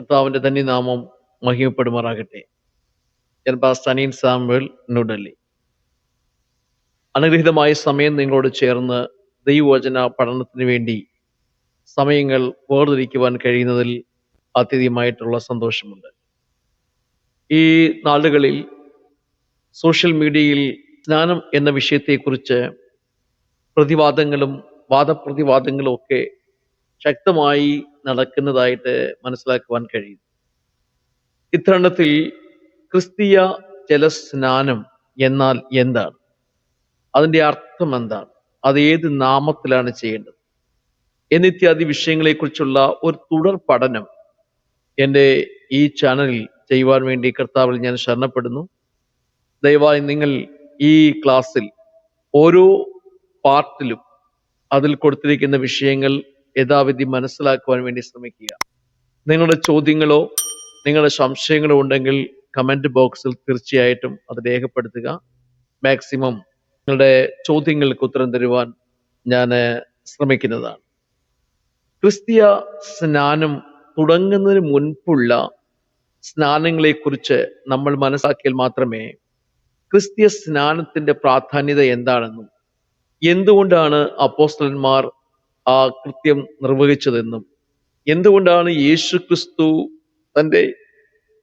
കർത്താവിന്റെ തന്നെ നാമം മഹിമപ്പെടുമാറാകട്ടെ. ഞാൻ പാസ്റ്റർ അനീൻ സാമുവൽ ന്യൂഡൽഹി. അനുഗ്രഹിതമായ സമയം നിങ്ങളോട് ചേർന്ന് ദൈവവചന പഠനത്തിന് വേണ്ടി സമയങ്ങൾ വേർതിരിക്കുവാൻ കഴിയുന്നതിൽ അത്യധികമായിട്ടുള്ള സന്തോഷമുണ്ട്. ഈ നാളുകളിൽ സോഷ്യൽ മീഡിയയിൽ സ്നാനം എന്ന വിഷയത്തെക്കുറിച്ച് പ്രതിവാദങ്ങളും വാദപ്രതിവാദങ്ങളും ഒക്കെ ശക്തമായി നടക്കുന്നതായിട്ട് മനസ്സിലാക്കുവാൻ കഴിയും. ഇത്തരണത്തിൽ ക്രിസ്തീയ ജലസ്നാനം എന്നാൽ എന്താണ്? അതിന്റെ അർത്ഥം എന്താണ്? അത് ഏത് നാമത്തിലാണ് ചെയ്യേണ്ടത്? എന്നിത്യാദി വിഷയങ്ങളെക്കുറിച്ചുള്ള ഒരു തുടർ പഠനം എന്റെ ഈ ചാനലിൽ ചെയ്യുവാൻ വേണ്ടി കർത്താവിൽ ഞാൻ ശരണപ്പെടുന്നു. ദയവായി നിങ്ങൾ ഈ ക്ലാസ്സിൽ ഓരോ പാർട്ടിലും അതിൽ കൊടുത്തിരിക്കുന്ന വിഷയങ്ങൾ യഥാവിധി മനസ്സിലാക്കുവാൻ വേണ്ടി ശ്രമിക്കുക. നിങ്ങളുടെ ചോദ്യങ്ങളോ നിങ്ങളുടെ സംശയങ്ങളോ ഉണ്ടെങ്കിൽ കമന്റ് ബോക്സിൽ തീർച്ചയായിട്ടും അത് രേഖപ്പെടുത്തുക. മാക്സിമം നിങ്ങളുടെ ചോദ്യങ്ങൾക്ക് ഉത്തരം തരുവാൻ ഞാൻ ശ്രമിക്കുന്നതാണ്. ക്രിസ്തീയ സ്നാനം തുടങ്ങുന്നതിന് മുൻപുള്ള സ്നാനങ്ങളെക്കുറിച്ച് നമ്മൾ മനസ്സാക്കിയാൽ മാത്രമേ ക്രിസ്തീയ സ്നാനത്തിന്റെ പ്രാധാന്യത എന്താണെന്നും എന്തുകൊണ്ടാണ് അപ്പോസ്തലന്മാർ ആ കൃത്യം നിർവഹിച്ചതെന്നും എന്തുകൊണ്ടാണ് യേശു ക്രിസ്തു തന്റെ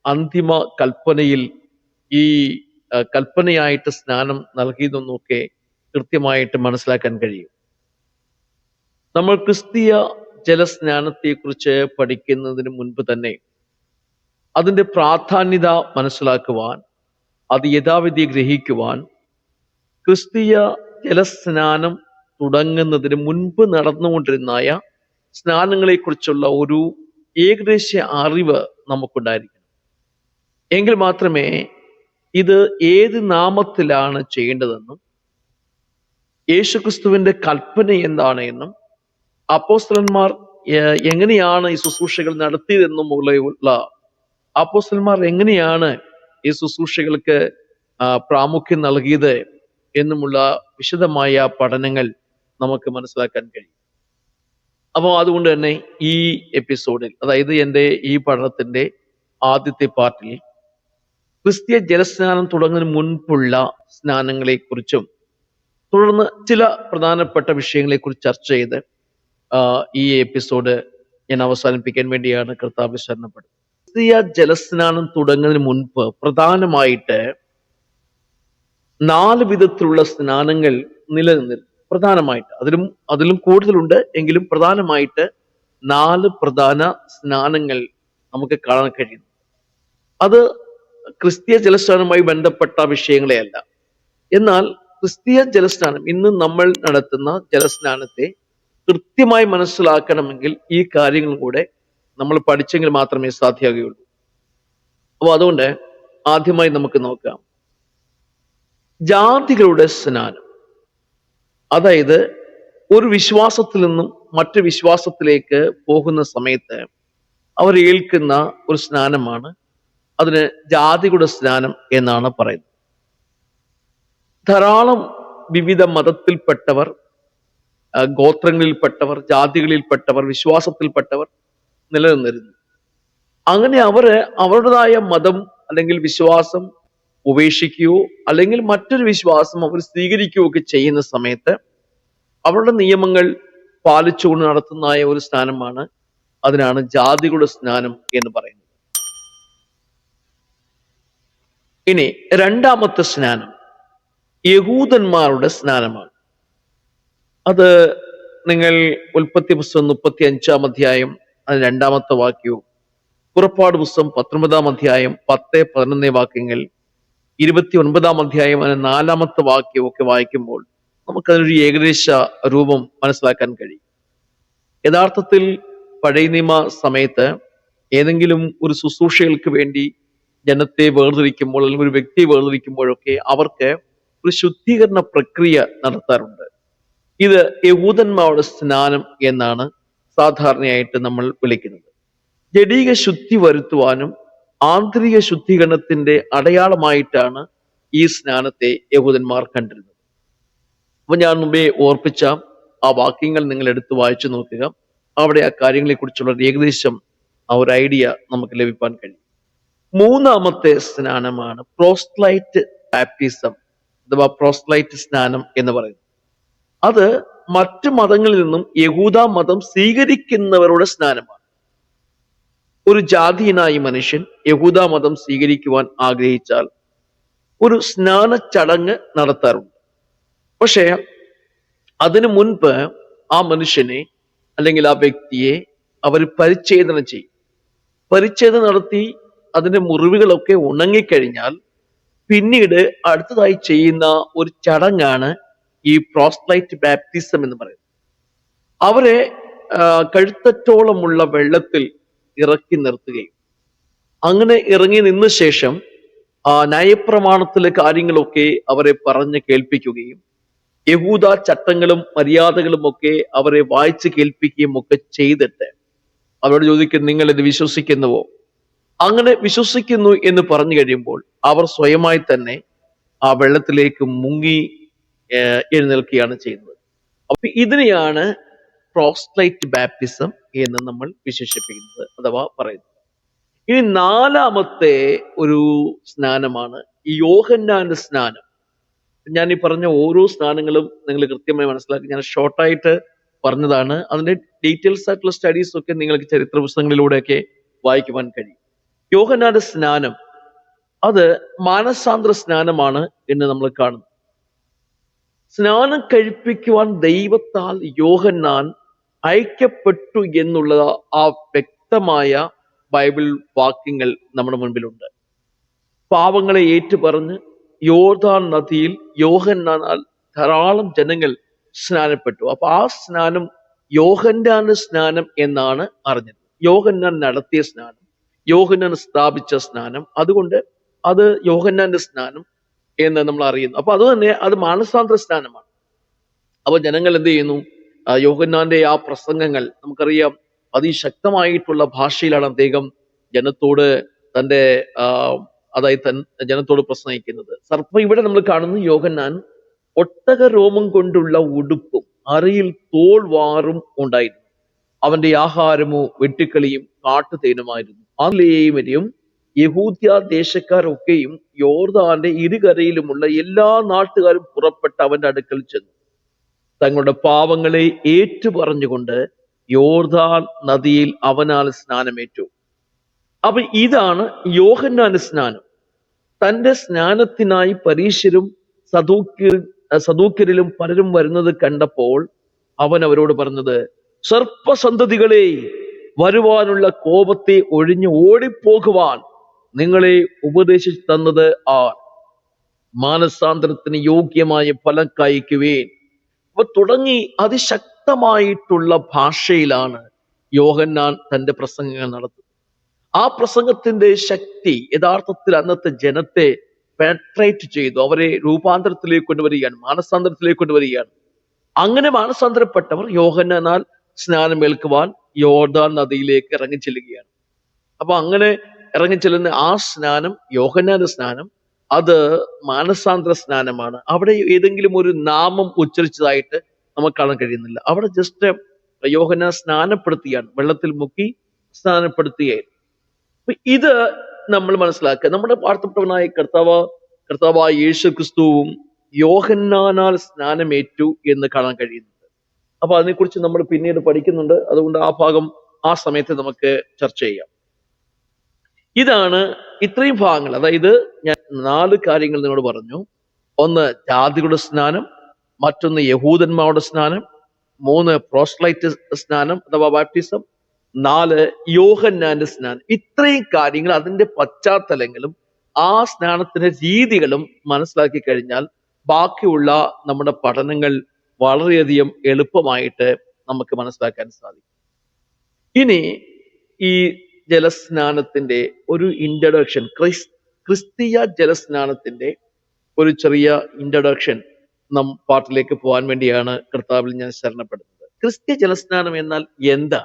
അന്തിമ കൽപ്പനയിൽ ഈ കൽപ്പനയായിട്ട് സ്നാനം നൽകിയതെന്നൊക്കെ കൃത്യമായിട്ട് മനസ്സിലാക്കാൻ കഴിയും. നമ്മൾ ക്രിസ്തീയ ജലസ്നാനത്തെക്കുറിച്ച് പഠിക്കുന്നതിന് മുൻപ് തന്നെ അതിന്റെ പ്രാധാന്യത മനസ്സിലാക്കുവാൻ അത് യഥാവിധി ഗ്രഹിക്കുവാൻ ക്രിസ്തീയ ജലസ്നാനം തുടങ്ങുന്നതിന് മുൻപ് നടന്നുകൊണ്ടിരുന്നായ സ്നാനങ്ങളെക്കുറിച്ചുള്ള ഒരു ഏകദേശ അറിവ് നമുക്കുണ്ടായിരിക്കണം. എങ്കിൽ മാത്രമേ ഇത് ഏത് നാമത്തിലാണ് ചെയ്യേണ്ടതെന്നും യേശുക്രിസ്തുവിന്റെ കൽപ്പന എന്താണ് എന്നും അപ്പോസ്തലന്മാർ എങ്ങനെയാണ് ഈ ശുശ്രൂഷകൾ നടത്തിയതെന്നും ഉള്ള അപ്പോസ്തലന്മാർ എങ്ങനെയാണ് ഈ ശുശ്രൂഷകൾക്ക് പ്രാമുഖ്യം നൽകിയത് എന്നുമുള്ള വിശദമായ പഠനങ്ങൾ നമുക്ക് മനസ്സിലാക്കാൻ കഴിയും. അപ്പോൾ അതുകൊണ്ട് തന്നെ ഈ എപ്പിസോഡിൽ അതായത് എന്റെ ഈ പഠനത്തിന്റെ ആദ്യത്തെ പാർട്ടിൽ ക്രിസ്തീയ ജലസ്നാനം തുടങ്ങുന്നതിന് മുൻപുള്ള സ്നാനങ്ങളെക്കുറിച്ചും തുടർന്ന് ചില പ്രധാനപ്പെട്ട വിഷയങ്ങളെക്കുറിച്ച് ചർച്ച ചെയ്ത് ഈ എപ്പിസോഡ് ഞാൻ അവസാനിപ്പിക്കാൻ വേണ്ടിയാണ് കർത്താവ് ശരണപ്പെടുന്നത്. ക്രിസ്തീയ ജലസ്നാനം തുടങ്ങുന്നതിന് മുൻപ് പ്രധാനമായിട്ട് നാല് വിധത്തിലുള്ള സ്നാനങ്ങൾ നിലനിന്നിരുന്നു. പ്രധാനമായിട്ട്. അതിലും അതിലും കൂടുതലുണ്ട്. എങ്കിലും പ്രധാനമായിട്ട് നാല് പ്രധാന സ്നാനങ്ങൾ നമുക്ക് കാണാൻ കഴിയുന്നു അത് ക്രിസ്തീയ ജലസ്നാനവുമായി ബന്ധപ്പെട്ട വിഷയങ്ങളെ അല്ല എന്നാൽ ക്രിസ്തീയ ജലസ്നാനം ഇന്ന് നമ്മൾ നടത്തുന്ന ജലസ്നാനത്തെ കൃത്യമായി മനസ്സിലാക്കണമെങ്കിൽ ഈ കാര്യങ്ങൾ കൂടെ നമ്മൾ പഠിച്ചെങ്കിൽ മാത്രമേ സാധ്യമാകുകയുള്ളൂ. അപ്പോൾ അതുകൊണ്ട് ആദ്യമായി നമുക്ക് നോക്കാം. ജാതികളുടെ സ്നാനം. അതായത് ഒരു വിശ്വാസത്തിൽ നിന്നും മറ്റു വിശ്വാസത്തിലേക്ക് പോകുന്ന സമയത്ത് അവർ ഏൽക്കുന്ന ഒരു സ്നാനമാണ്. അതിന് ജാതികളുടെ സ്നാനം എന്നാണ് പറയുന്നത്. ധാരാളം വിവിധ മതത്തിൽപ്പെട്ടവർ ഗോത്രങ്ങളിൽപ്പെട്ടവർ ജാതികളിൽപ്പെട്ടവർ വിശ്വാസത്തിൽപ്പെട്ടവർ നിലനിന്നിരുന്നു. അങ്ങനെ അവർ അവരുടേതായ മതം അല്ലെങ്കിൽ വിശ്വാസം ഉപേക്ഷിക്കുകയോ അല്ലെങ്കിൽ മറ്റൊരു വിശ്വാസം അവർ സ്വീകരിക്കുകയോ ഒക്കെ ചെയ്യുന്ന സമയത്ത് അവരുടെ നിയമങ്ങൾ പാലിച്ചുകൊണ്ട് നടത്തുന്നതായ ഒരു സ്നാനമാണ് അതിനാണ് ജാതികളുടെ സ്നാനം എന്ന് പറയുന്നത്. ഇനി രണ്ടാമത്തെ സ്നാനം യഹൂദന്മാരുടെ സ്നാനമാണ്. അത് നിങ്ങൾ ഉൽപ്പത്തി പുസ്തകം മുപ്പത്തി അഞ്ചാം അധ്യായം അത് രണ്ടാമത്തെ വാക്യവും പുറപ്പാട് പുസ്തകം പത്തൊമ്പതാം അധ്യായം പത്ത് പതിനൊന്നേ വാക്യങ്ങൾ ഇരുപത്തി ഒൻപതാം അധ്യായം അതിന് നാലാമത്തെ വാക്യം ഒക്കെ വായിക്കുമ്പോൾ നമുക്കതിനൊരു ഏകദേശ രൂപം മനസ്സിലാക്കാൻ കഴിയും. യഥാർത്ഥത്തിൽ പഴയ നിയമ സമയത്ത് ഏതെങ്കിലും ഒരു ശുശ്രൂഷകൾക്ക് വേണ്ടി ജനത്തെ വേർതിരിക്കുമ്പോൾ അല്ലെങ്കിൽ ഒരു വ്യക്തിയെ വേർതിരിക്കുമ്പോഴൊക്കെ അവർക്ക് ഒരു ശുദ്ധീകരണ പ്രക്രിയ നടത്താറുണ്ട്. ഇത് യഹൂദന്മാരുടെ സ്നാനം എന്നാണ് സാധാരണയായിട്ട് നമ്മൾ വിളിക്കുന്നത്. ജഡീക ശുദ്ധി വരുത്തുവാനും ആന്തരിക ശുദ്ധീകരണത്തിന്റെ അടയാളമായിട്ടാണ് ഈ സ്നാനത്തെ യഹൂദന്മാർ കണ്ടിരുന്നത്. അപ്പൊ ഞാൻ മുമ്പേ ഓർപ്പിച്ച ആ വാക്യങ്ങൾ നിങ്ങൾ എടുത്ത് വായിച്ചു നോക്കുക. അവിടെ ആ കാര്യങ്ങളെക്കുറിച്ചുള്ള ഏകദേശം ആ ഒരു ഐഡിയ നമുക്ക് ലഭിക്കാൻ കഴിയും. മൂന്നാമത്തെ സ്നാനമാണ് പ്രോസ്ലൈറ്റ് ബാപ്റ്റിസം അഥവാ പ്രോസ്ലൈറ്റ് സ്നാനം എന്ന് പറയുന്നത്. അത് മറ്റ് മതങ്ങളിൽ നിന്നും യഹൂദ മതം സ്വീകരിക്കുന്നവരുടെ സ്നാനമാണ്. ഒരു ജാതീയനായ മനുഷ്യൻ യഹൂദ മതം സ്വീകരിക്കുവാൻ ആഗ്രഹിച്ചാൽ ഒരു സ്നാന ചടങ്ങ് നടത്താറുണ്ട്. പക്ഷേ അതിനു മുൻപ് ആ മനുഷ്യനെ അല്ലെങ്കിൽ ആ വ്യക്തിയെ അവർ പരിച്ഛേദന ചെയ്യും. പരിച്ഛേദന നടത്തി അതിന്റെ മുറിവുകളൊക്കെ ഉണങ്ങിക്കഴിഞ്ഞാൽ പിന്നീട് അടുത്തതായി ചെയ്യുന്ന ഒരു ചടങ്ങാണ് ഈ പ്രോസ്ലൈറ്റ് ബാപ്റ്റിസം എന്ന് പറയുന്നത്. അവരെ കഴുത്തറ്റോളമുള്ള വെള്ളത്തിൽ ഇറക്കി നിർത്തുകയും. അങ്ങനെ ഇറങ്ങി നിന്ന ശേഷം ആ ന്യായപ്രമാണത്തിലെ കാര്യങ്ങളൊക്കെ അവരെ പറഞ്ഞ് കേൾപ്പിക്കുകയും യഹൂദ ചട്ടങ്ങളും മര്യാദകളും ഒക്കെ അവരെ വായിച്ച് കേൾപ്പിക്കുകയും ഒക്കെ ചെയ്തിട്ട് അവരോട് ചോദിക്കും നിങ്ങൾ ഇത് വിശ്വസിക്കുന്നുവോ? അങ്ങനെ വിശ്വസിക്കുന്നു എന്ന് പറഞ്ഞു കഴിയുമ്പോൾ അവർ സ്വയമായി തന്നെ ആ വെള്ളത്തിലേക്ക് മുങ്ങി എഴുന്നേൽക്കുകയാണ് ചെയ്യുന്നത്. അപ്പൊ ഇതിനെയാണ് പ്രോസ്ലൈറ്റ് ബാപ്റ്റിസം എന്ന് നമ്മൾ വിശേഷിപ്പിക്കുന്നത് അഥവാ പറയുന്നത്. ഇനി നാലാമത്തെ ഒരു സ്നാനമാണ് ഈ യോഹന്നാന്റെ സ്നാനം. ഞാൻ ഈ പറഞ്ഞ ഓരോ സ്നാനങ്ങളും നിങ്ങൾ കൃത്യമായി മനസ്സിലാക്കി. ഞാൻ ഷോർട്ടായിട്ട് പറഞ്ഞതാണ്. അതിന്റെ ഡീറ്റെയിൽസ് ആയിട്ടുള്ള സ്റ്റഡീസ് ഒക്കെ നിങ്ങൾക്ക് ചരിത്ര പുസ്തകങ്ങളിലൂടെയൊക്കെ വായിക്കുവാൻ കഴിയും. യോഹന്നാന്റെ സ്നാനം അത് മാനസാന്തര സ്നാനമാണ് എന്ന് നമ്മൾ കാണുന്നു. സ്നാനം കഴിപ്പിക്കുവാൻ ദൈവത്താൽ യോഹന്നാൻ അയക്കപ്പെട്ടു എന്നുള്ള ആ വ്യക്തമായ ബൈബിൾ വാക്യങ്ങൾ നമ്മുടെ മുൻപിലുണ്ട്. പാവങ്ങളെ ഏറ്റുപറഞ്ഞ് യോർദാൻ നദിയിൽ യോഹന്നാനാൽ ധാരാളം ജനങ്ങൾ സ്നാനപ്പെട്ടു. അപ്പൊ ആ സ്നാനം യോഹന്നാന് സ്നാനം എന്നാണ് അറിഞ്ഞത്. യോഹന്നാൻ നടത്തിയ സ്നാനം യോഹന്നാൻ സ്ഥാപിച്ച സ്നാനം അതുകൊണ്ട് അത് യോഹന്നാന്റെ സ്നാനം എന്ന് നമ്മൾ അറിയുന്നു. അപ്പൊ അത് തന്നെ അത് മാനസാന്തര സ്നാനമാണ്. അപ്പൊ ജനങ്ങൾ എന്ത് ചെയ്യുന്നു? യോഹന്നാന്റെ ആ പ്രസംഗങ്ങൾ നമുക്കറിയാം. അതിശക്തമായിട്ടുള്ള ഭാഷയിലാണ് അദ്ദേഹം ജനത്തോട് തന്റെ അതായത് തൻ ജനത്തോട് പ്രസംഗിക്കുന്നത്. സർപ്പം ഇവിടെ നമ്മൾ കാണുന്നു യോഹന്നാൻ ഒട്ടക രോമം കൊണ്ടുള്ള ഉടുപ്പും അരയിൽ തോൾ വാറും ഉണ്ടായിരുന്നു. അവന്റെ ആഹാരമോ വെട്ടുക്കളിയും കാട്ടുതേനുമായിരുന്നു. ആലേവരെയും യഹൂദ്യ ദേശക്കാരൊക്കെയും യോർദാന്റെ ഇരുകരയിലുമുള്ള എല്ലാ നാട്ടുകാരും പുറപ്പെട്ട് അവന്റെ അടുക്കൽ ചെന്നു. തങ്ങളുടെ പാവങ്ങളെ ഏറ്റുപറഞ്ഞുകൊണ്ട് യോർദാൻ നദിയിൽ അവനാൽ സ്നാനമേറ്റു. അപ്പൊ ഇതാണ് യോഹന്നാന്റെ സ്നാനം. തന്റെ സ്നാനത്തിനായി പരീശരും സദൂക്യർ സദൂക്യരിലും പലരും വരുന്നത് കണ്ടപ്പോൾ അവൻ അവരോട് പറഞ്ഞത് സർപ്പസന്തതികളെ വരുവാനുള്ള കോപത്തെ ഒഴിഞ്ഞു ഓടിപ്പോകുവാൻ നിങ്ങളെ ഉപദേശിച്ചു തന്നത് ആ മാനസാന്തരത്തിന് യോഗ്യമായ ഫലം കായ്ക്കുവേൻ. അപ്പൊ തുടങ്ങി അതിശക്തമായിട്ടുള്ള ഭാഷയിലാണ് യോഹന്നാൻ തന്റെ പ്രസംഗങ്ങൾ നടത്തുന്നത്. ആ പ്രസംഗത്തിന്റെ ശക്തി യഥാർത്ഥത്തിൽ അന്നത്തെ ജനത്തെ പെട്രേറ്റ് ചെയ്തു. അവരെ രൂപാന്തരത്തിലേക്ക് കൊണ്ടുവരികയാണ് മാനസാന്തരത്തിലേക്ക് കൊണ്ടുവരികയാണ്. അങ്ങനെ മാനസാന്തരപ്പെട്ടവർ യോഹന്നാനാൽ സ്നാനം ഏൽക്കുവാൻ യോർദാൻ നദിയിലേക്ക് ഇറങ്ങി ചെല്ലുകയാണ് അപ്പൊ അങ്ങനെ ഇറങ്ങി ചെല്ലുന്ന ആ സ്നാനം യോഹന്നാന്റെ സ്നാനം അത് മാനസാന്തര സ്നാനമാണ്. അവിടെ ഏതെങ്കിലും ഒരു നാമം ഉച്ചരിച്ചതായിട്ട് നമുക്ക് കാണാൻ കഴിയുന്നില്ല. അവിടെ ജസ്റ്റ് യോഹന സ്നാനപ്പെടുത്തിയാണ്. വെള്ളത്തിൽ മുക്കി സ്നാനപ്പെടുത്തിയായിരുന്നു. അപ്പൊ ഇത് നമ്മൾ മനസ്സിലാക്കുക. നമ്മുടെ വാർത്തപ്രവനായ കർത്താവ് കർത്താവായ യേശു ക്രിസ്തുവും യോഹന്നാനാൽ സ്നാനമേറ്റു എന്ന് കാണാൻ കഴിയുന്നുണ്ട്. അപ്പൊ അതിനെക്കുറിച്ച് നമ്മൾ പിന്നീട് പഠിക്കുന്നുണ്ട്. അതുകൊണ്ട് ആ ഭാഗം ആ സമയത്ത് നമുക്ക് ചർച്ച ചെയ്യാം. ഇതാണ് ഇത്രയും ഭാഗങ്ങൾ. അതായത് ഞാൻ നാല് കാര്യങ്ങൾ നിങ്ങളോട് പറഞ്ഞു. ഒന്ന് ജാതികളുടെ സ്നാനം മറ്റൊന്ന് യഹൂദന്മാരുടെ സ്നാനം മൂന്ന് പ്രോസ്ലൈറ്റ് സ്നാനം അഥവാ ബാപ്റ്റിസം നാല് യോഹന്നാന്റെ സ്നാനം. ഇത്രയും കാര്യങ്ങൾ അതിന്റെ പശ്ചാത്തലങ്ങളും ആ സ്നാനത്തിന്റെ രീതികളും മനസ്സിലാക്കി കഴിഞ്ഞാൽ ബാക്കിയുള്ള നമ്മുടെ പഠനങ്ങൾ വളരെയധികം എളുപ്പമായിട്ട് നമുക്ക് മനസ്സിലാക്കാൻ സാധിക്കും. ഇനി ഈ ജലസ്നാനത്തിന്റെ ഒരു ഇൻട്രഡക്ഷൻ ക്രിസ് ക്രിസ്തീയ ജലസ്നാനത്തിന്റെ ഒരു ചെറിയ ഇൻട്രഡക്ഷൻ നം പാട്ടിലേക്ക് പോകാൻ വേണ്ടിയാണ് കർത്താവിൽ ഞാൻ ശരണപ്പെടുന്നത്. ക്രിസ്ത്യ ജലസ്നാനം എന്നാൽ എന്താ?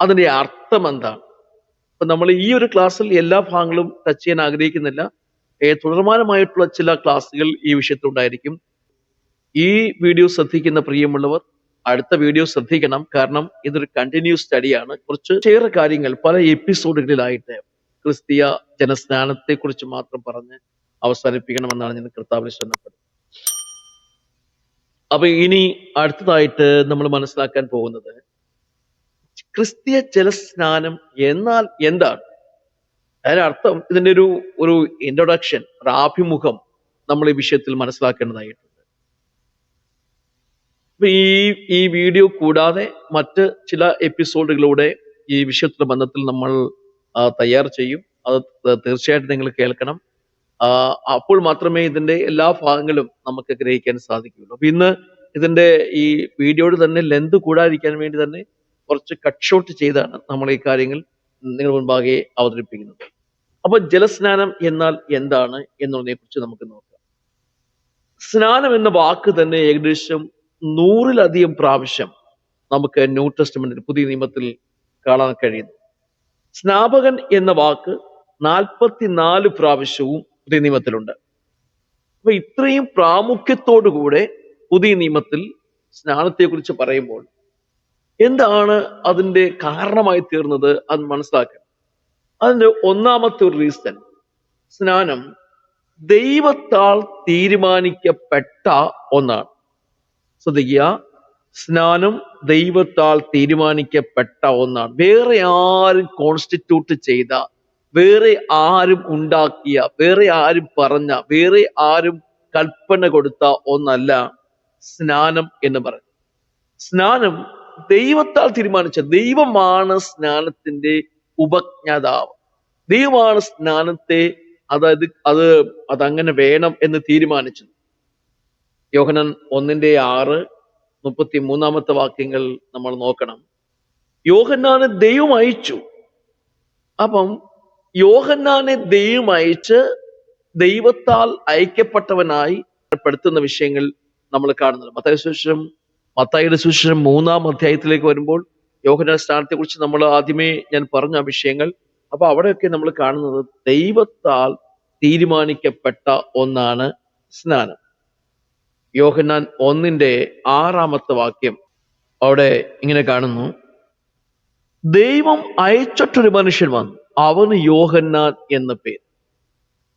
അതിന്റെ അർത്ഥം എന്താണ്? അപ്പൊ നമ്മൾ ഈ ഒരു ക്ലാസ്സിൽ എല്ലാ ഭാഗങ്ങളും ടച്ച് ചെയ്യാൻ ആഗ്രഹിക്കുന്നില്ല. തുടർമാനമായിട്ടുള്ള ചില ക്ലാസ്സുകൾ ഈ വിഷയത്തിലുണ്ടായിരിക്കും. ഈ വീഡിയോ ശ്രദ്ധിക്കുന്ന പ്രിയമുള്ളവർ അടുത്ത വീഡിയോ ശ്രദ്ധിക്കണം. കാരണം ഇതൊരു കണ്ടിന്യൂസ് സ്റ്റഡിയാണ് കുറച്ച് ചെറിയ കാര്യങ്ങൾ പല എപ്പിസോഡുകളിലായിട്ട് ക്രിസ്തീയ ജനസ്നാനത്തെ കുറിച്ച് മാത്രം പറഞ്ഞ് അവസാനിപ്പിക്കണമെന്നാണ് ഞാൻ കർത്താവിനെ ശ്രമപ്പെടുന്നത് അപ്പൊ ഇനി അടുത്തതായിട്ട് നമ്മൾ മനസ്സിലാക്കാൻ പോകുന്നത് ക്രിസ്തീയ ജലസ്നാനം എന്നാൽ എന്താണ്? അതിനർത്ഥം ഇതിന്റെ ഒരു ഒരു ഇൻട്രൊഡക്ഷൻ ഒരു ആഭിമുഖം നമ്മൾ ഈ വിഷയത്തിൽ മനസ്സിലാക്കേണ്ടതായിട്ടുണ്ട്. അപ്പൊ ഈ ഈ വീഡിയോ കൂടാതെ മറ്റ് ചില എപ്പിസോഡുകളിലൂടെ ഈ വിഷയത്തിന്റെ ബന്ധത്തിൽ നമ്മൾ തയ്യാർ ചെയ്യും. അത് തീർച്ചയായിട്ടും നിങ്ങൾ കേൾക്കണം. അപ്പോൾ മാത്രമേ ഇതിന്റെ എല്ലാ ഭാഗങ്ങളും നമുക്ക് ഗ്രഹിക്കാൻ സാധിക്കുകയുള്ളൂ. അപ്പൊ ഇന്ന് ഇതിന്റെ ഈ വീഡിയോയുടെ തന്നെ ലെന്ത് കൂടാതിരിക്കാൻ വേണ്ടി തന്നെ കുറച്ച് കട്ട് ഷോട്ട് ചെയ്താണ് നമ്മൾ ഈ കാര്യങ്ങൾ നിങ്ങൾ മുൻപാകെ അവതരിപ്പിക്കുന്നത്. അപ്പൊ ജലസ്നാനം എന്നാൽ എന്താണ് എന്നുള്ളതിനെ കുറിച്ച് നമുക്ക് നോക്കാം. സ്നാനം എന്ന വാക്ക് തന്നെ ഏകദേശം നൂറിലധികം പ്രാവശ്യം നമുക്ക് ന്യൂ ടെസ്റ്റ്മെന്റിൽ പുതിയ നിയമത്തിൽ കാണാൻ കഴിയുന്നു. സ്നാപകൻ എന്ന വാക്ക് നാൽപ്പത്തിനാല് പ്രാവശ്യവും പുതിയ നിയമത്തിലുണ്ട്. അപ്പൊ ഇത്രയും പ്രാമുഖ്യത്തോടുകൂടെ പുതിയ നിയമത്തിൽ സ്നാനത്തെക്കുറിച്ച് പറയുമ്പോൾ എന്താണ് അതിന്റെ കാരണമായി തീർന്നത് അത് മനസ്സിലാക്കണം അതിന്റെ ഒന്നാമത്തെ ഒരു റീസൺ സ്നാനം ദൈവത്താൽ തീരുമാനിക്കപ്പെട്ട ഒന്നാണ്. ശ്രദ്ധിക്കുക. സ്നാനം ദൈവത്താൽ തീരുമാനിക്കപ്പെട്ട ഒന്നാണ്. വേറെ ആരും കോൺസ്റ്റിറ്റ്യൂട്ട് ചെയ്ത വേറെ ആരും ഉണ്ടാക്കിയ വേറെ ആരും പറഞ്ഞ വേറെ ആരും കൽപ്പന കൊടുത്ത ഒന്നല്ല സ്നാനം എന്ന് പറയുന്നത്. സ്നാനം ദൈവത്താൽ തീരുമാനിച്ച ദൈവമാണ് സ്നാനത്തിന്റെ ഉപജ്ഞാതാവ്. ദൈവമാണ് സ്നാനത്തെ അതായത് അത് അതങ്ങനെ വേണം എന്ന് തീരുമാനിച്ചത്. യോഹനൻ ഒന്നിന്റെ ആറ് മുപ്പത്തി മൂന്നാമത്തെ വാക്യങ്ങൾ നമ്മൾ നോക്കണം. യോഹന്നാനെ ദൈവം അയച്ചു. അപ്പം യോഹന്നാനെ ദൈവം അയച്ച് ദൈവത്താൽ അയക്കപ്പെട്ടവനായി പെടുത്തുന്ന വിഷയങ്ങൾ നമ്മൾ കാണുന്നത് മത്തായ സുശേഷം മത്തായിയുടെ സുശേഷം മൂന്നാം അധ്യായത്തിലേക്ക് വരുമ്പോൾ യോഹന്നാൻ സ്ഥാനത്തെ കുറിച്ച് നമ്മൾ ആദ്യമേ ഞാൻ പറഞ്ഞ വിഷയങ്ങൾ. അപ്പൊ അവിടെയൊക്കെ നമ്മൾ കാണുന്നത് ദൈവത്താൽ തീരുമാനിക്കപ്പെട്ട ഒന്നാണ് സ്നാനം. യോഹന്നാൻ ഒന്നിന്റെ ആറാമത്തെ വാക്യം അവിടെ ഇങ്ങനെ കാണുന്നു. ദൈവം അയച്ചിട്ടൊരു മനുഷ്യൻ വന്നു. അവന് യോഹന്നാൻ എന്ന പേര്.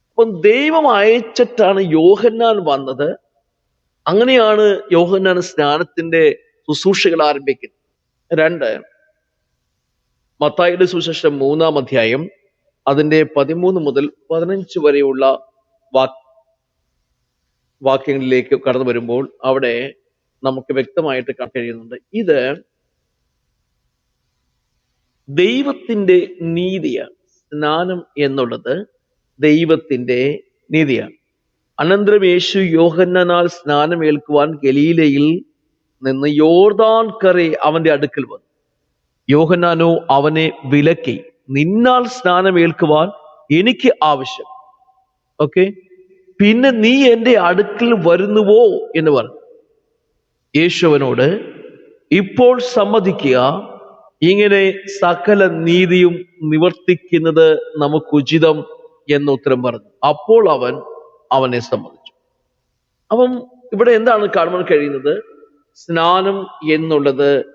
അപ്പം ദൈവം അയച്ചിട്ടാണ് യോഹന്നാൻ വന്നത്. അങ്ങനെയാണ് യോഹന്നാൻ സ്നാനത്തിന്റെ ശുശ്രൂഷകൾ ആരംഭിക്കുന്നത്. രണ്ട് മത്തായിയുടെ സുശേഷം മൂന്നാം അധ്യായം അതിന്റെ പതിമൂന്ന് മുതൽ പതിനഞ്ച് വരെയുള്ള വാക് വാക്യങ്ങളിലേക്ക് കടന്നു വരുമ്പോൾ അവിടെ നമുക്ക് വ്യക്തമായിട്ട് കാണാൻ കഴിയുന്നുണ്ട്. ഇത് ദൈവത്തിന്റെ നീതിയാണ്. സ്നാനം എന്നുള്ളത് ദൈവത്തിന്റെ നീതിയാണ്. അനന്തരം യേശു യോഹന്നാനാൽ സ്നാനം ഏൽക്കുവാൻ ഗലീലയിൽ നിന്ന് യോർദാൻ കറി അവന്റെ അടുക്കൽ വന്നു. യോഹന്നാനോ അവനെ വിലക്കി നിന്നാൽ സ്നാനം ഏൽക്കുവാൻ എനിക്ക് ആവശ്യം. ഓക്കെ? പിന്നെ നീ എന്റെ അടുക്കൽ വരുന്നുവോ എന്ന് പറഞ്ഞു. യേശുവനോട് ഇപ്പോൾ സമ്മതിക്കുക. ഇങ്ങനെ സകല നീതിയും നിവർത്തിക്കുന്നത് നമുക്ക് ഉചിതം എന്ന് ഉത്തരം പറഞ്ഞു. അപ്പോൾ അവൻ അവനെ സമ്മതിച്ചു. അപ്പം ഇവിടെ എന്താണ് കാണുവാൻ കഴിയുന്നത്? സ്നാനം എന്നുള്ളത്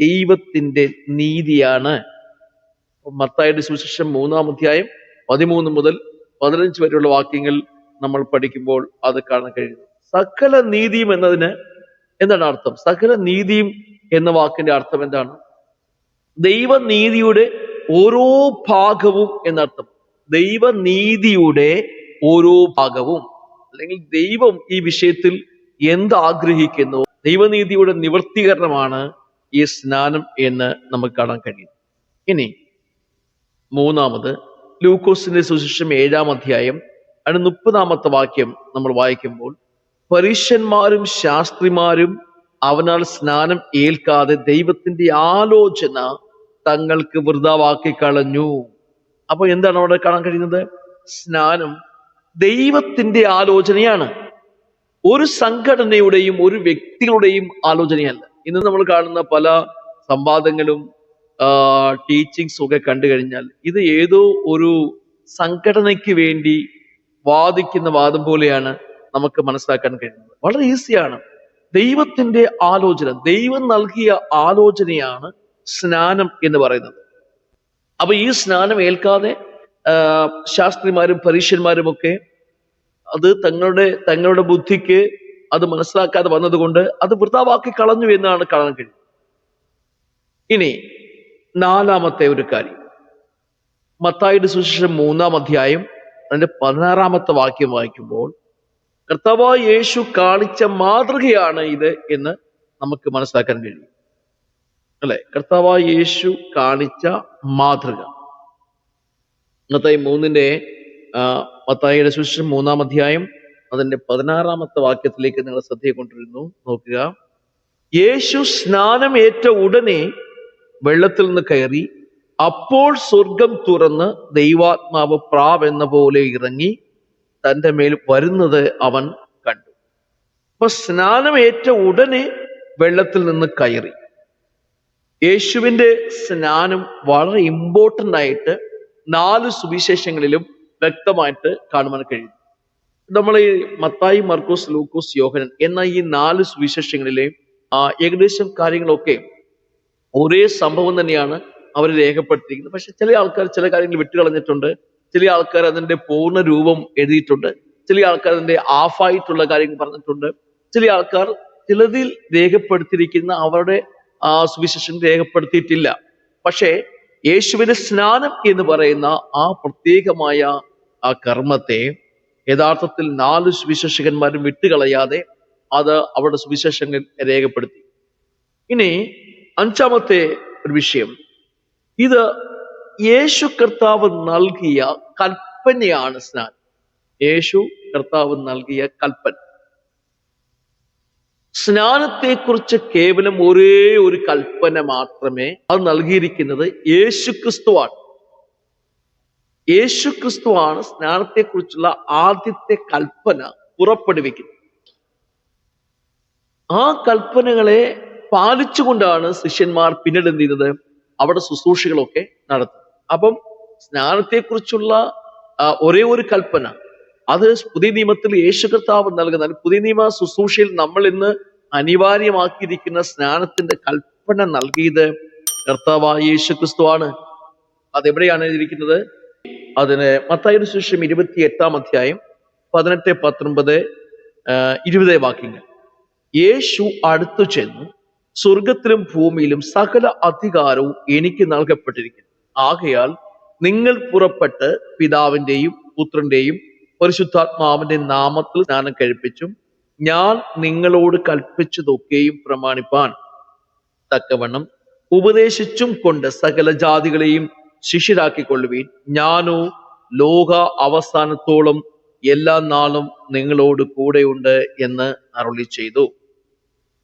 ദൈവത്തിന്റെ നീതിയാണ്. മത്തായുടെ സുവിശേഷം മൂന്നാം അധ്യായം പതിമൂന്ന് മുതൽ പതിനഞ്ച് വരെയുള്ള വാക്യങ്ങൾ നമ്മൾ പഠിക്കുമ്പോൾ അത് കാണാൻ കഴിയുന്നു. സകല നീതിയും എന്നതിന് എന്താണ് അർത്ഥം? സകല നീതിയും എന്ന വാക്കിന്റെ അർത്ഥം എന്താണ്? ദൈവനീതിയുടെ ഓരോ ഭാഗവും എന്നർത്ഥം. ദൈവനീതിയുടെ ഓരോ ഭാഗവും. അല്ലെങ്കിൽ ദൈവം ഈ വിഷയത്തിൽ എന്ത് ആഗ്രഹിക്കുന്നു ദൈവനീതിയുടെ നിവർത്തീകരണമാണ് ഈ സ്നാനം എന്ന് നമുക്ക് കാണാൻ കഴിയും ഇനി മൂന്നാമത് ലൂക്കോസിന്റെ സുശിഷ്യം ഏഴാം അധ്യായം അതിന് മുപ്പതാമത്തെ വാക്യം നമ്മൾ വായിക്കുമ്പോൾ പരീക്ഷന്മാരും ശാസ്ത്രിമാരും അവനാൽ സ്നാനം ഏൽക്കാതെ ദൈവത്തിന്റെ ആലോചന തങ്ങൾക്ക് വൃതാവാക്കി കളഞ്ഞു. അപ്പൊ എന്താണ് അവിടെ കാണാൻ കഴിയുന്നത്? സ്നാനം ദൈവത്തിന്റെ ആലോചനയാണ്. ഒരു സംഘടനയുടെയും ഒരു വ്യക്തികളുടെയും ആലോചനയല്ല. ഇന്ന് നമ്മൾ കാണുന്ന പല സംവാദങ്ങളും ടീച്ചിങ്സും ഒക്കെ കണ്ടു കഴിഞ്ഞാൽ ഇത് ഏതോ ഒരു സംഘടനയ്ക്ക് വേണ്ടി വാദിക്കുന്ന വാദം പോലെയാണ് നമുക്ക് മനസ്സിലാക്കാൻ കഴിയുന്നത്. വളരെ ഈസിയാണ്. ദൈവത്തിന്റെ ആലോചന ദൈവം നൽകിയ ആലോചനയാണ് സ്നാനം എന്ന് പറയുന്നത്. അപ്പൊ ഈ സ്നാനം ഏൽക്കാതെ ശാസ്ത്രിമാരും പരീക്ഷന്മാരും ഒക്കെ അത് തങ്ങളുടെ തങ്ങളുടെ ബുദ്ധിക്ക് അത് മനസ്സിലാക്കാതെ വന്നതുകൊണ്ട് അത് വൃതാവാക്കി കളഞ്ഞു എന്നാണ് കാണാൻ കഴിയുന്നത്. ഇനി നാലാമത്തെ ഒരു കാര്യം. മത്തായിട്ട് സുശേഷം മൂന്നാം അധ്യായം അതിന്റെ പതിനാറാമത്തെ വാക്യം വായിക്കുമ്പോൾ കർത്താവായ യേശു കാണിച്ച മാതൃകയാണ് ഇത് എന്ന് നമുക്ക് മനസ്സിലാക്കാൻ കഴിയും. അല്ലെ? കർത്താവായ യേശു കാണിച്ച മാതൃക മത്തായി മൂന്നിന്റെ മത്തായിയുടെ സുശേഷം മൂന്നാം അധ്യായം അതിന്റെ പതിനാറാമത്തെ വാക്യത്തിലേക്ക് നിങ്ങൾ ശ്രദ്ധയെ കൊണ്ടിരുന്നു നോക്കുക. യേശു സ്നാനം ഏറ്റ ഉടനെ വെള്ളത്തിൽ നിന്ന് കയറി അപ്പോൾ സ്വർഗം തുറന്ന് ദൈവാത്മാവ് പ്രാവ് എന്ന പോലെ ഇറങ്ങി തന്റെ മേൽ വരുന്നത് അവൻ കണ്ടു. അപ്പൊ സ്നാനമേറ്റ ഉടനെ വെള്ളത്തിൽ നിന്ന് കയറി. യേശുവിന്റെ സ്നാനം വളരെ ഇമ്പോർട്ടന്റ് ആയിട്ട് നാല് സുവിശേഷങ്ങളിലും വ്യക്തമായിട്ട് കാണുവാൻ കഴിയും. നമ്മൾ ഈ മത്തായി മർക്കോസ് ലൂക്കോസ് യോഹനൻ എന്ന ഈ നാല് സുവിശേഷങ്ങളിലെയും ആ, ഏകദേശം കാര്യങ്ങളൊക്കെ ഒരേ സംഭവം തന്നെയാണ് അവർ രേഖപ്പെടുത്തിയിരിക്കുന്നത് പക്ഷെ ചില ആൾക്കാർ ചില കാര്യങ്ങൾ വിട്ടുകളഞ്ഞിട്ടുണ്ട്. ചില ആൾക്കാർ അതിന്റെ പൂർണ രൂപം എഴുതിയിട്ടുണ്ട്. ചില ആൾക്കാർ അതിന്റെ ആഫായിട്ടുള്ള കാര്യങ്ങൾ പറഞ്ഞിട്ടുണ്ട്. ചില ആൾക്കാർ ചിലതിൽ രേഖപ്പെടുത്തിയിരിക്കുന്ന അവരുടെ ആ സുവിശേഷം രേഖപ്പെടുത്തിയിട്ടില്ല. പക്ഷേ യേശുവിന്റെ സ്നാനം എന്ന് പറയുന്ന ആ പ്രത്യേകമായ ആ കർമ്മത്തെ യഥാർത്ഥത്തിൽ നാല് സുവിശേഷകന്മാരും വിട്ടുകളയാതെ അത് അവരുടെ സുവിശേഷങ്ങൾ രേഖപ്പെടുത്തി. ഇനി അഞ്ചാമത്തെ ഒരു വിഷയം. ഇത് യേശു കർത്താവ് നൽകിയ കൽപ്പനയാണ് സ്നാനം. യേശു കർത്താവ് നൽകിയ കൽപ്പന. സ്നാനത്തെക്കുറിച്ച് കേവലം ഒരേ ഒരു കൽപ്പന മാത്രമേ അത് നൽകിയിരിക്കുന്നത് യേശു ക്രിസ്തുവാണ് യേശു ക്രിസ്തുവാണ് സ്നാനത്തെക്കുറിച്ചുള്ള ആദ്യത്തെ കൽപ്പന പുറപ്പെടുവിക്കുന്നത്. ആ കൽപ്പനകളെ പാലിച്ചുകൊണ്ടാണ് ശിഷ്യന്മാർ പിന്നീട് എന്ത് ചെയ്യുന്നത്? അവിടെ ശുശ്രൂഷകളൊക്കെ നടത്തും. അപ്പം സ്നാനത്തെക്കുറിച്ചുള്ള ഒരേ ഒരു കൽപ്പന. അത് പുതിയ നിയമത്തിൽ യേശു കർത്താവ് നൽകുന്ന പുതിയ നിയമ ശുശ്രൂഷയിൽ നമ്മൾ ഇന്ന് അനിവാര്യമാക്കിയിരിക്കുന്ന സ്നാനത്തിന്റെ കൽപ്പന നൽകിയത് കർത്താവായ യേശു ക്രിസ്തുവാണ് അതെവിടെയാണ് ഇരിക്കുന്നത് അതിന് മത്തായുടെ ശേഷം ഇരുപത്തി എട്ടാം അധ്യായം പതിനെട്ട് പത്തൊൻപത് ഇരുപത് വാക്യങ്ങൾ. യേശു അടുത്തു ചെന്നു സ്വർഗത്തിലും ഭൂമിയിലും സകല അധികാരവും എനിക്ക് നൽകപ്പെട്ടിരിക്കുന്നു. ആകയാൽ നിങ്ങൾ പുറപ്പെട്ട് പിതാവിന്റെയും പുത്രന്റെയും പരിശുദ്ധാത്മാവിന്റെ നാമത്തിൽ സ്നാനം കഴിപ്പിച്ചും ഞാൻ നിങ്ങളോട് കൽപ്പിച്ചതൊക്കെയും പ്രമാണിപ്പാൻ തക്കവണ്ണം ഉപദേശിച്ചും കൊണ്ട് സകല ജാതികളെയും ശിഷ്യരാക്കിക്കൊള്ളുവീൻ. ഞാനോ ലോക അവസാനത്തോളം എല്ലാ നാളും നിങ്ങളോട് കൂടെയുണ്ട് എന്ന് അരുളി ചെയ്തു.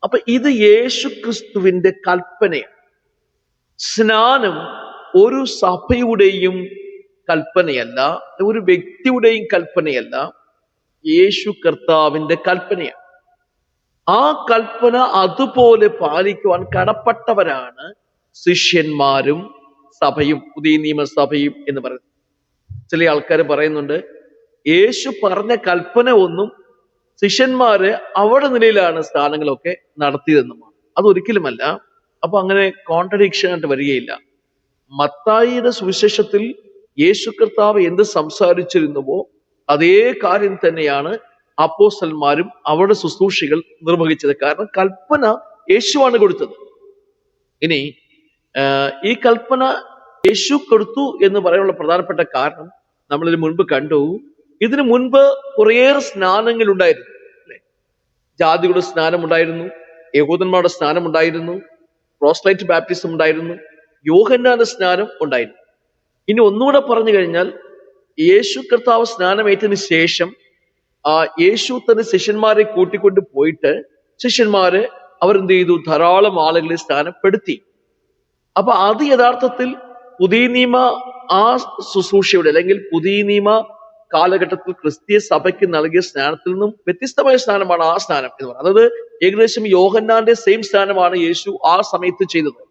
അപ്പൊ ഇത് യേശുക്രിസ്തുവിന്റെ കൽപ്പനയാണ്. സ്നാനം ഒരു സഭയുടെയും കൽപ്പനയല്ല ഒരു വ്യക്തിയുടെയും കൽപ്പനയല്ല യേശു കർത്താവിന്റെ കൽപ്പനയാണ്. ആ കൽപ്പന അതുപോലെ പാലിക്കുവാൻ കടപ്പെട്ടവരാണ് ശിഷ്യന്മാരും സഭയും പുതിയ നിയമസഭയും എന്ന് പറയുന്നത്. ചില ആൾക്കാർ പറയുന്നുണ്ട് യേശു പറഞ്ഞ കൽപ്പന ഒന്നും ശിഷ്യന്മാര് അവരുടെ നിലയിലാണ് സ്ഥാനങ്ങളൊക്കെ നടത്തിയതെന്നുമാണ്. അതൊരിക്കലുമല്ല. അപ്പൊ അങ്ങനെ കോൺട്രഡിക്ഷൻ ആയിട്ട് വരികയില്ല. മത്തായിയുടെ സുവിശേഷത്തിൽ യേശു കർത്താവ് എന്ത് സംസാരിച്ചിരുന്നുവോ അതേ കാര്യം തന്നെയാണ് അപ്പോസ്റ്റന്മാരും അവരുടെ ശുശ്രൂഷികൾ നിർവഹിച്ചത്. കാരണം കൽപ്പന യേശുവാണ് കൊടുത്തത്. ഇനി ഈ കൽപ്പന യേശു കൊടുത്തു എന്ന് പറയാനുള്ള പ്രധാനപ്പെട്ട കാരണം നമ്മളിതിന് മുൻപ് കണ്ടു. ഇതിനു മുൻപ് കുറേയേറെ സ്നാനങ്ങൾ ഉണ്ടായിരുന്നു അല്ലെ? ജാതിയുടെ സ്നാനം ഉണ്ടായിരുന്നു യഹൂദന്മാരുടെ സ്നാനം ഉണ്ടായിരുന്നു പ്രോസ്ലൈറ്റ് ബാപ്റ്റിസം ഉണ്ടായിരുന്നു യോഹന്നാന്റെ സ്നാനം ഉണ്ടായിരുന്നു. ഇനി ഒന്നുകൂടെ പറഞ്ഞു കഴിഞ്ഞാൽ യേശു കർത്താവ് സ്നാനമേറ്റതിന് ശേഷം ആ യേശു തന്നെ ശിഷ്യന്മാരെ കൂട്ടിക്കൊണ്ട് പോയിട്ട് ശിഷ്യന്മാര് അവരെന്ത് ചെയ്തു? ധാരാളം ആളുകളെ സ്ഥാനപ്പെടുത്തി അപ്പൊ അത് യഥാർത്ഥത്തിൽ പുതിയ നിയമ ആ ശുശ്രൂഷയുടെ അല്ലെങ്കിൽ പുതിയ നിയമ കാലഘട്ടത്തിൽ ക്രിസ്തീയ സഭയ്ക്ക് നൽകിയ സ്നാനത്തിൽ നിന്നും വ്യത്യസ്തമായ സ്നാനമാണ് ആ സ്നാനം എന്ന് പറയുന്നത്. അതായത് ഏകദേശം യോഹന്നാന്റെ സെയിം സ്നാനമാണ് യേശു ആ സമയത്ത് ചെയ്തത്.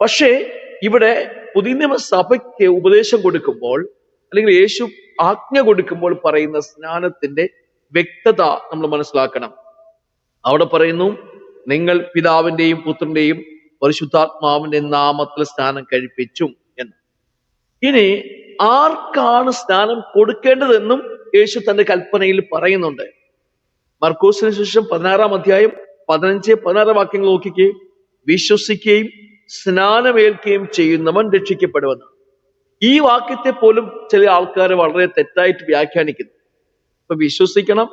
പക്ഷേ ഇവിടെ പുതിയ നിയമ സഭയ്ക്ക് ഉപദേശം കൊടുക്കുമ്പോൾ അല്ലെങ്കിൽ യേശു ആജ്ഞ കൊടുക്കുമ്പോൾ പറയുന്ന സ്നാനത്തിന്റെ വ്യക്തത നമ്മൾ മനസ്സിലാക്കണം. അവിടെ പറയുന്നു നിങ്ങൾ പിതാവിന്റെയും പുത്രന്റെയും പരിശുദ്ധാത്മാവിന്റെ നാമത്തിൽ സ്നാനം കഴിപ്പിച്ചും എന്ന്. ഇനി ആർക്കാണ് സ്നാനം കൊടുക്കേണ്ടതെന്നും യേശു തന്റെ കൽപ്പനയിൽ പറയുന്നുണ്ട്. മർക്കോസിന് ശേഷം പതിനാറാം അധ്യായം പതിനഞ്ച് പതിനാറ് വാക്യങ്ങൾ നോക്കിക്കുകയും വിശ്വസിക്കുകയും സ്നാനമേൽക്കുകയും ചെയ്യുന്നവൻ രക്ഷിക്കപ്പെടുമെന്ന് ഈ വാക്യത്തെ പോലും ചില ആൾക്കാർ വളരെ തെറ്റായിട്ട് വ്യാഖ്യാനിക്കുന്നു. ഇപ്പൊ വിശ്വസിക്കണം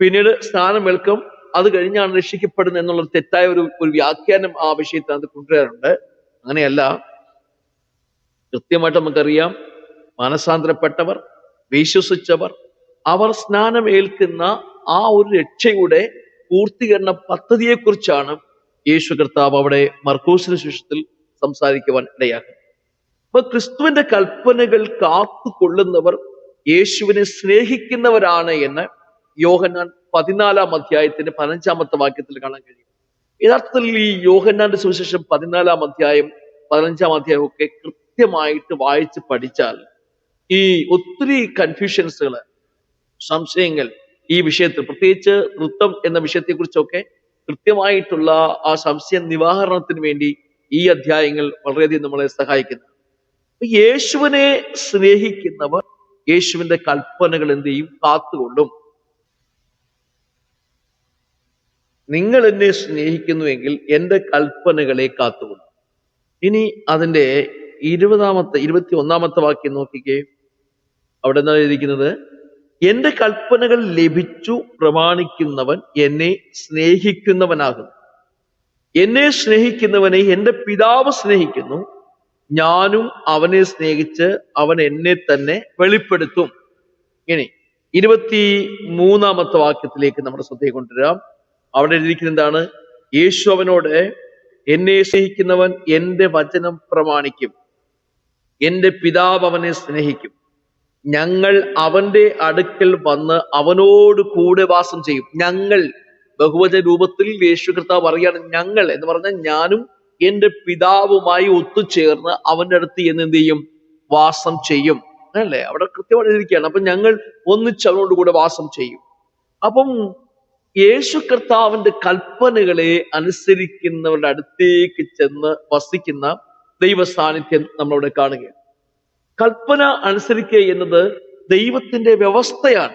പിന്നീട് സ്നാനം ഏൽക്കും അത് കഴിഞ്ഞാണ് രക്ഷിക്കപ്പെടുന്നത് എന്നുള്ള തെറ്റായ ഒരു ഒരു വ്യാഖ്യാനം ആ വിഷയത്തിനകത്ത് കൊണ്ടുവരാറുണ്ട്. അങ്ങനെയല്ല കൃത്യമായിട്ട് നമുക്കറിയാം മാനസാന്തരപ്പെട്ടവർ വിശ്വസിച്ചവർ അവർ സ്നാനം ഏൽക്കുന്ന ആ ഒരു രക്ഷയുടെ പൂർത്തീകരണ പദ്ധതിയെക്കുറിച്ചാണ് യേശു കർത്താവ് അവിടെ മർക്കോസിന് ശേഷത്തിൽ സംസാരിക്കുവാൻ ഇടയാക്കുന്നത്. അപ്പൊ ക്രിസ്തുവിന്റെ കൽപ്പനകൾ കാത്തുകൊള്ളുന്നവർ യേശുവിനെ സ്നേഹിക്കുന്നവരാണ് എന്ന് യോഹന്നാൻ പതിനാലാം അധ്യായത്തിന്റെ പതിനഞ്ചാമത്തെ വാക്യത്തിൽ കാണാൻ കഴിയും. യഥാർത്ഥത്തിൽ ഈ യോഹന്നാന്റെ സുവിശേഷം പതിനാലാം അധ്യായം പതിനഞ്ചാം അധ്യായം ഒക്കെ കൃത്യമായിട്ട് വായിച്ച് പഠിച്ചാൽ ഈ ഒത്തിരി കൺഫ്യൂഷൻസുകൾ സംശയങ്ങൾ ഈ വിഷയത്തിൽ. പ്രത്യേകിച്ച് നൃത്തം എന്ന വിഷയത്തെക്കുറിച്ചൊക്കെ കൃത്യമായിട്ടുള്ള ആ സംശയ നിവാരണത്തിന് വേണ്ടി ഈ അധ്യായങ്ങൾ വളരെയധികം നമ്മളെ സഹായിക്കുന്നു. യേശുവിനെ സ്നേഹിക്കുന്നവർ യേശുവിന്റെ കൽപ്പനകൾ എന്ത് ചെയ്യും? കാത്തുകൊള്ളും. നിങ്ങൾ എന്നെ സ്നേഹിക്കുന്നുവെങ്കിൽ എന്റെ കൽപ്പനകളെ കാത്തുകൊള്ളും. ഇനി അതിന്റെ ഇരുപതാമത്തെ ഇരുപത്തി ഒന്നാമത്തെ വാക്യം നോക്കിക്കേ. അവിടെ എന്താ എഴുതിയിരിക്കുന്നത്? എന്റെ കൽപ്പനകൾ ലഭിച്ചു പ്രമാണിക്കുന്നവൻ എന്നെ സ്നേഹിക്കുന്നവനാകുന്നു എന്നെ സ്നേഹിക്കുന്നവനെ എന്റെ പിതാവ് സ്നേഹിക്കുന്നു. ഞാനും അവനെ സ്നേഹിച്ച് അവൻ എന്നെ തന്നെ വെളിപ്പെടുത്തും. ഇനി ഇരുപത്തി മൂന്നാമത്തെ വാക്യത്തിലേക്ക് നമ്മുടെ ശ്രദ്ധയെ കൊണ്ടുവരാം. അവിടെ എഴുതിയിരിക്കുന്നത് എന്താണ്? യേശു അവനോട് എന്നെ സ്നേഹിക്കുന്നവൻ എന്റെ വചനം പ്രമാണിക്കും. എന്റെ പിതാവ് അവനെ സ്നേഹിക്കും. ഞങ്ങൾ അവന്റെ അടുക്കൽ വന്ന് അവനോട് കൂടെ വാസം ചെയ്യും. ഞങ്ങൾ ബഹുവചന രൂപത്തിൽ യേശു കർത്താവ് പറയാണ് ഞങ്ങൾ എന്ന് പറഞ്ഞാൽ ഞാനും എന്റെ പിതാവുമായി ഒത്തുചേർന്ന് അവന്റെ അടുത്ത് എന്ന് എന്ത് ചെയ്യും? വാസം ചെയ്യും. അല്ലേ? അവിടെ കൃത്യമായിട്ട് ഇരിക്കുകയാണ് അപ്പൊ ഞങ്ങൾ ഒന്നിച്ച് അവനോട് കൂടെ വാസം ചെയ്യും. അപ്പം യേശു കർത്താവിന്റെ കൽപ്പനകളെ അനുസരിക്കുന്നവരുടെ അടുത്തേക്ക് ചെന്ന് വസിക്കുന്ന ദൈവ സാന്നിധ്യം നമ്മളവിടെ കാണുകയാണ്. കൽപ്പന അനുസരിക്കുക എന്നത് ദൈവത്തിന്റെ വ്യവസ്ഥയാണ്.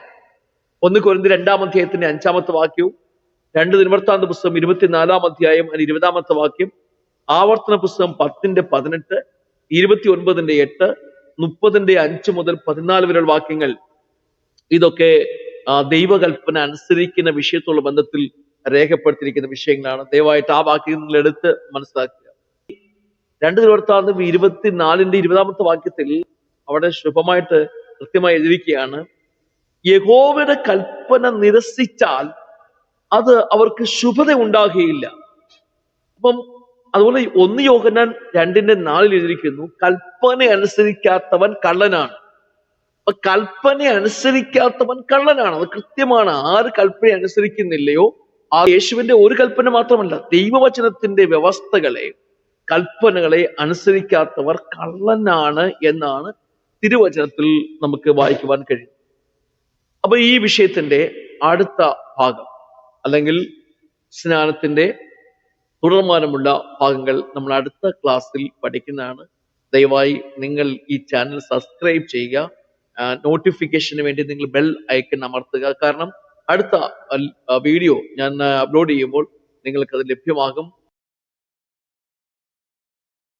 ഒന്ന് കുരുന്തി രണ്ടാം അധ്യായത്തിന്റെ അഞ്ചാമത്തെ വാക്യവും രണ്ട് നിവർത്താന്ത പുസ്തകം ഇരുപത്തിനാലാം അധ്യായം അതിന് ഇരുപതാമത്തെ വാക്യം ആവർത്തന പുസ്തകം പത്തിന്റെ പതിനെട്ട് ഇരുപത്തി ഒൻപതിന്റെ എട്ട് മുപ്പതിന്റെ അഞ്ച് മുതൽ പതിനാല് വരെയുള്ള വാക്യങ്ങൾ. ഇതൊക്കെ ദൈവകൽപ്പന അനുസരിക്കുന്ന വിഷയത്തോടുള്ള ബന്ധത്തിൽ രേഖപ്പെടുത്തിയിരിക്കുന്ന വിഷയങ്ങളാണ്. ദയവായിട്ട് ആ വാക്യങ്ങൾ എടുത്ത് മനസ്സിലാക്കുക. രണ്ട് നിവർത്താന്തം ഇരുപത്തിനാലിന്റെ ഇരുപതാമത്തെ വാക്യത്തിൽ അവിടെ ശുഭമായിട്ട് കൃത്യമായി എഴുതിയിരിക്കുകയാണ് യഹോവയുടെ കൽപ്പന നിരസിച്ചാൽ അത് അവർക്ക് ശുഭത ഉണ്ടാകുകയില്ല അപ്പം അതുപോലെ ഒന്ന് യോഹന്നാൻ രണ്ടിന്റെ നാളിൽ എഴുതിയിരിക്കുന്നു കൽപ്പന അനുസരിക്കാത്തവൻ കള്ളനാണ്. അപ്പൊ കൽപ്പന അനുസരിക്കാത്തവൻ കള്ളനാണ്. അത് കൃത്യമാണ്. ആര് കൽപ്പന അനുസരിക്കുന്നില്ലയോ ആ യേശുവിന്റെ ഒരു കൽപ്പന മാത്രമല്ല ദൈവവചനത്തിന്റെ വ്യവസ്ഥകളെ കൽപ്പനകളെ അനുസരിക്കാത്തവർ കള്ളനാണ് എന്നാണ് തിരുവചനത്തിൽ നമുക്ക് വായിക്കുവാൻ കഴിയും. അപ്പൊ ഈ വിഷയത്തിന്റെ അടുത്ത ഭാഗം അല്ലെങ്കിൽ സ്നാനത്തിന്റെ തുടർമാനമുള്ള ഭാഗങ്ങൾ നമ്മൾ അടുത്ത ക്ലാസ്സിൽ പഠിക്കുന്നതാണ്. ദയവായി നിങ്ങൾ ഈ ചാനൽ സബ്സ്ക്രൈബ് ചെയ്യുക. നോട്ടിഫിക്കേഷന് വേണ്ടി നിങ്ങൾ ബെൽ ഐക്കൺ അമർത്തുക. കാരണം അടുത്ത വീഡിയോ ഞാൻ അപ്ലോഡ് ചെയ്യുമ്പോൾ നിങ്ങൾക്ക് അത് ലഭ്യമാകും.